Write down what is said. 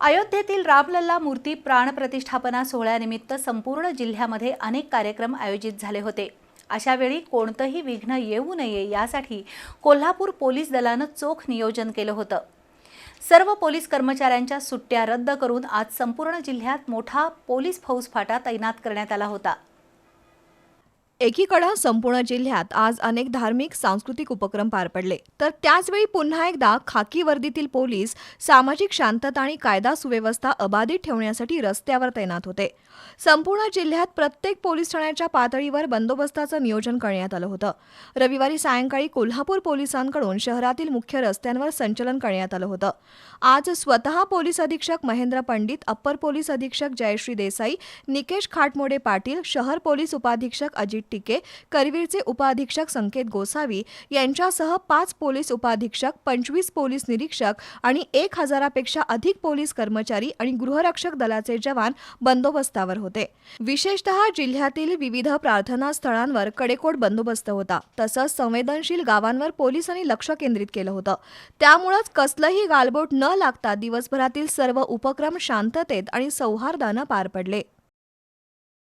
अयोध्येतील रामलल्ला मूर्ती प्राणप्रतिष्ठापना सोहळ्यानिमित्त संपूर्ण जिल्ह्यामध्ये अनेक कार्यक्रम आयोजित झाले होते. अशावेळी कोणतंही विघ्न येऊ नये यासाठी कोल्हापूर पोलीस दलानं चोख नियोजन केलं होतं. सर्व पोलीस कर्मचाऱ्यांच्या सुट्ट्या रद्द करून आज संपूर्ण जिल्ह्यात मोठा पोलीस फौजफाटा तैनात करण्यात आला होता. एकीकडं संपूर्ण जिल्ह्यात आज अनेक धार्मिक सांस्कृतिक उपक्रम पार पडले. तर त्याचवेळी पुन्हा एकदा खाकी वर्दीतील पोलीस सामाजिक शांतता आणि कायदा सुव्यवस्था अबाधित ठेवण्यासाठी रस्त्यावर तैनात होते. संपूर्ण जिल्ह्यात प्रत्येक पोलीस ठाण्याच्या पातळीवर बंदोबस्ताचं नियोजन करण्यात आलं होतं. रविवारी सायंकाळी कोल्हापूर पोलिसांकडून शहरातील मुख्य रस्त्यांवर संचलन करण्यात आलं होतं. आज स्वतः पोलीस अधीक्षक महेंद्र पंडित अप्पर पोलीस अधीक्षक जयश्री देसाई निकेश खाटमोडे पाटील शहर पोलीस उपाधीक्षक अजित टिके करवीरचे उपाधीक्षक संकेत गोसावी यांच्यासह पाच पोलीस उपाधीक्षक पंचवीस पोलीस निरीक्षक आणि एक हजारापेक्षा अधिक पोलीस कर्मचारी आणि गृहरक्षक दलाचे जवान बंदोबस्तावर होते. विशेषतः जिल्ह्यातील विविध प्रार्थना स्थळांवर कडेकोट बंदोबस्त होता. तसंच संवेदनशील गावांवर पोलिसांनी लक्ष केंद्रित केलं होतं. त्यामुळंच कसलंही गालबोट न लागता दिवसभरातील सर्व उपक्रम शांततेत आणि सौहार्दानं पार पडले.